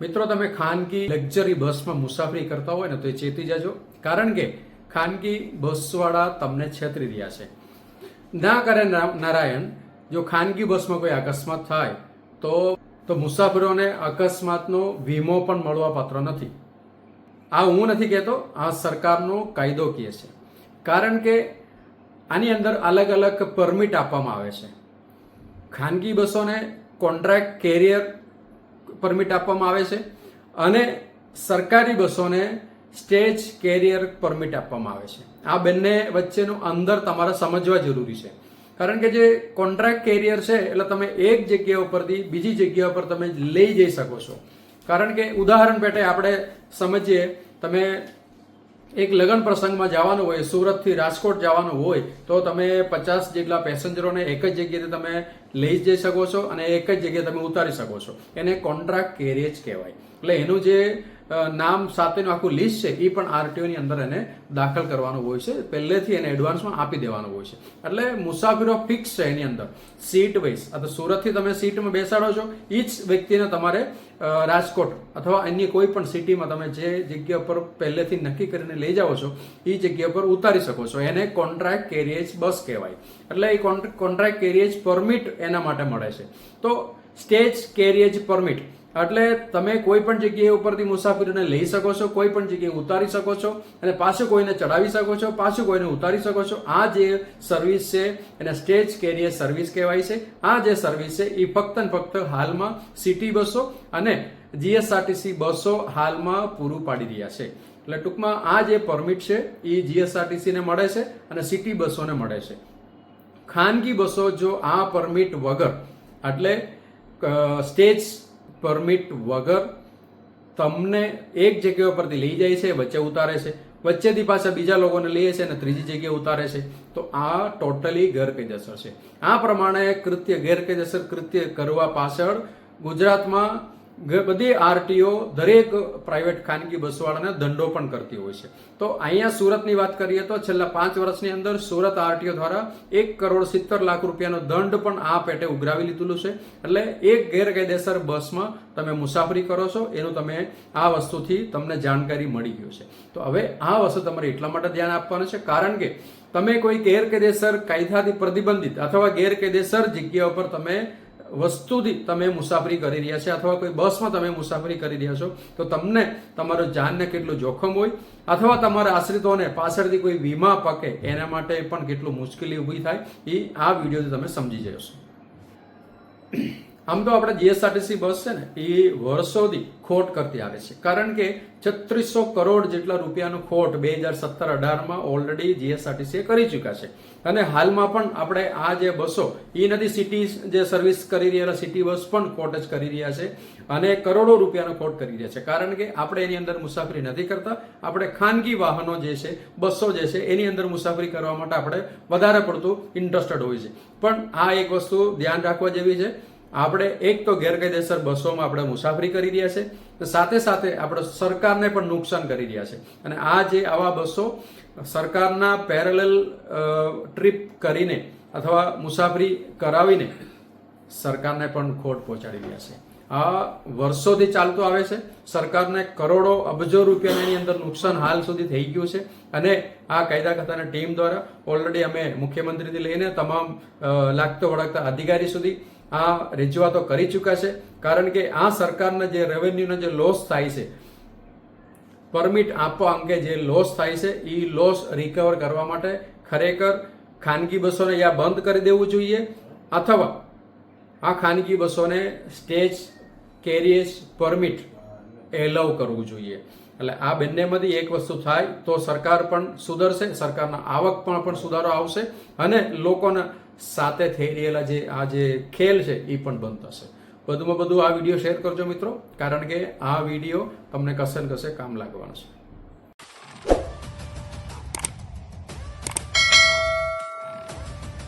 મિત્રો, તમે ખાનગી લક્ઝરી બસમાં મુસાફરી કરતા હોય ને તો એ ચેતી જજો. કારણ કે ખાનગી બસવાળા તમને છેતરી રહ્યા છે. ના કરે નારાયણ, જો ખાનગી બસમાં કોઈ અકસ્માત થાય, તો તો મુસાફરોને અકસ્માતનો વીમો પણ મળવા પાત્ર નથી. આ હું નથી કહેતો, આ સરકારનો કાયદો કહે છે. કારણ કે આની અંદર અલગ અલગ પરમિટ આપવામાં આવે છે. ખાનગી બસોને કોન્ટ્રાક્ટ કેરિયર પરમિટ આપવામાં આવે છે અને સરકારી બસોને સ્ટેજ કેરિયર પરમિટ આપવામાં આવે છે. આ બંને વચ્ચેનું અંદર તમારે સમજવા જરૂરી છે. કારણ કે જે કોન્ટ્રાક્ટ કેરિયર છે, એટલે તમે એક જગ્યા ઉપરથી બીજી જગ્યા ઉપર તમે લઈ જઈ શકો છો. કારણ કે ઉદાહરણ પેટે આપણે સમજીએ, તમે એક લગ્ન પ્રસંગમાં જવાનું હોય, સુરતથી રાજકોટ જવાનું હોય, તો તમે પચાસ જેટલા પેસેન્જરોને એક જ જગ્યાએ તમે લઈ જઈ શકો છો અને એક જ જગ્યાએ તમે ઉતારી શકો છો. એને કોન્ટ્રાક્ટ કેરેજ કહેવાય. એટલે એનું જે નામ સાથેનું આખું લિસ્ટ છે એ પણ આરટીઓની અંદર એને દાખલ કરવાનું હોય છે. પહેલેથી એને એડવાન્સમાં આપી દેવાનું હોય છે. એટલે મુસાફરો ફિક્સ છે એની અંદર. સીટ વાઇઝ અથવા સુરતથી તમે સીટમાં બેસાડો છો એ જ વ્યક્તિને તમારે રાજકોટ અથવા અન્ય કોઈ પણ સિટીમાં તમે જે જગ્યા પર પહેલેથી નક્કી કરીને લઈ જાઓ છો એ જગ્યા પર ઉતારી શકો છો. એને કોન્ટ્રાક્ટ કેરિયેજ બસ કહેવાય. એટલે એ કોન્ટ્રાક્ટ કેરિયેજ પરમિટ એના માટે મળે છે. તો સ્ટેજ કેરિયેજ પરમિટ, એટલે તમે કોઈ પણ જગ્યાએ ઉપરથી મુસાફરીને લઈ શકો છો, કોઈ પણ જગ્યાએ ઉતારી શકો છો, અને પાછું કોઈને ચડાવી શકો છો, પાછું કોઈને ઉતારી શકો છો. આ જે સર્વિસ છે, એને સ્ટેજ કેરિયર સર્વિસ કહેવાય છે. આ જે સર્વિસ છે એ ફક્ત ને ફક્ત હાલમાં સિટી બસો અને જીએસઆરટીસી બસો હાલમાં પૂરું પાડી રહ્યા છે. એટલે ટૂંકમાં આ જે પરમિટ છે એ જીએસઆરટીસીને મળે છે અને સિટી બસોને મળે છે. ખાનગી બસો જો આ પરમિટ વગર, એટલે સ્ટેજ પરમિટ વગર તમને એક જગ્યા પરથી લઈ જાય છે, વચ્ચે ઉતારે છે, વચ્ચેથી પાછા બીજા લોકોને લઈએ છે અને ત્રીજી જગ્યાએ ઉતારે છે, તો આ ટોટલી ગેરકાયદેસર છે. આ પ્રમાણે કૃત્ય, ગેરકાયદેસર કૃત્ય કરવા પાછળ ગુજરાતમાં બધી આરટીઓ દરેક પ્રાઇવેટ ખાનગી બસવાળાને દંડો પણ કરતી હોય છે. તો અહીંયા સુરતની વાત કરીએ તો છેલ્લા પાંચ વર્ષની અંદર સુરત આરટીઓ દ્વારા એક કરોડ સિત્તેર લાખ રૂપિયાનો દંડ પણ આ પેટે ઉઘરાવી લીધેલું છે. એટલે એક ગેરકાયદેસર બસમાં તમે મુસાફરી કરો છો, એનું તમે આ વસ્તુથી તમને જાણકારી મળી ગયું છે. તો હવે આ વસ્તુ તમારે એટલા માટે ધ્યાન આપવાનું છે, કારણ કે તમે કોઈ ગેરકાયદેસર કાયદાથી પ્રતિબંધિત અથવા ગેરકાયદેસર જગ્યા ઉપર તમે વસ્તુથી તમે મુસાફરી કરી રહ્યા છો અથવા કોઈ બસમાં તમે મુસાફરી કરી રહ્યા છો, તો તમને તમારો જાનને કેટલું જોખમ હોય અથવા તમારા આશ્રિતોને પાછળથી કોઈ વીમા પકે, એના માટે પણ કેટલું મુશ્કેલી ઊભી થાય, એ આ વિડીયોથી તમે સમજી જશો. આમ તો આપણે જીએસઆરટીસી બસ છે ને, એ વર્ષોથી ખોટ કરતી આવે છે. કારણ કે છત્રીસો કરોડ જેટલા રૂપિયાનું ખોટ બે હજાર સત્તર અઢારમાં ઓલરેડી જીએસઆરટીસી કરી ચૂક્યા છે. અને હાલમાં પણ આપણે આ જે બસો એ નથી સિટી જે સર્વિસ કરી રહ્યા સિટી બસ પણ ખોટ જ કરી રહ્યા છે અને કરોડો રૂપિયાનો ખોટ કરી રહ્યા છે. કારણ કે આપણે એની અંદર મુસાફરી નથી કરતા. આપણે ખાનગી વાહનો જે છે, બસો જે છે, એની અંદર મુસાફરી કરવા માટે આપણે વધારે પડતું ઇન્ટરેસ્ટેડ હોય છે પણ આ એક વસ્તુ ધ્યાન રાખવા જેવી છે. આપણે એક તો ગેરકાયદેસર બસોમાં આપણે મુસાફરી કરી રહ્યા છે સાથે સાથે આપણે સરકારને પણ નુકસાન કરી રહ્યા છે. અને આ જે આવા બસો સરકારના પેરેલલ ટ્રીપ કરીને અથવા મુસાફરી કરાવીને સરકારને પણ ખોટ પહોંચાડી રહ્યા છે. આ વર્ષોથી ચાલતું આવે છે. સરકારને કરોડો અબજો રૂપિયાની અંદર નુકસાન હાલ સુધી થઈ ગયું છે. અને આ કાયદા ખાતાની ટીમ દ્વારા ઓલરેડી અમે મુખ્યમંત્રીથી લઈને તમામ લાગતો વળગતા અધિકારી સુધી આ રજૂઆતો કરી ચૂક્યા છે, કારણ કે આ સરકારના જે રેવન્યુનો જે લોસ થાય છે પરમિટ આપવા અંગે જે લોસ થાય છે એ લોસ રિકવર કરવા માટે ખરેખર ખાનગી બસોને યા બંધ કરી દેવું જોઈએ, અથવા આ ખાનગી બસોને સ્ટેજ કેરિયેજ પરમિટ એલાવ કરવું જોઈએ. એટલે આ બંનેમાંથી એક વસ્તુ થાય, તો સરકાર પણ સુધરશે, સરકારના આવકમાં પણ સુધારો આવશે, અને લોકોના સાથે થઈ રહેલા જે, આ જે ખેલ છે એ પણ બંધ થશે. વધુમાં વધુ આ વીડિયો શેર કરજો મિત્રો, કારણ કે આ વીડિયો તમને કશે ને કશે કામ લાગવાનો છે.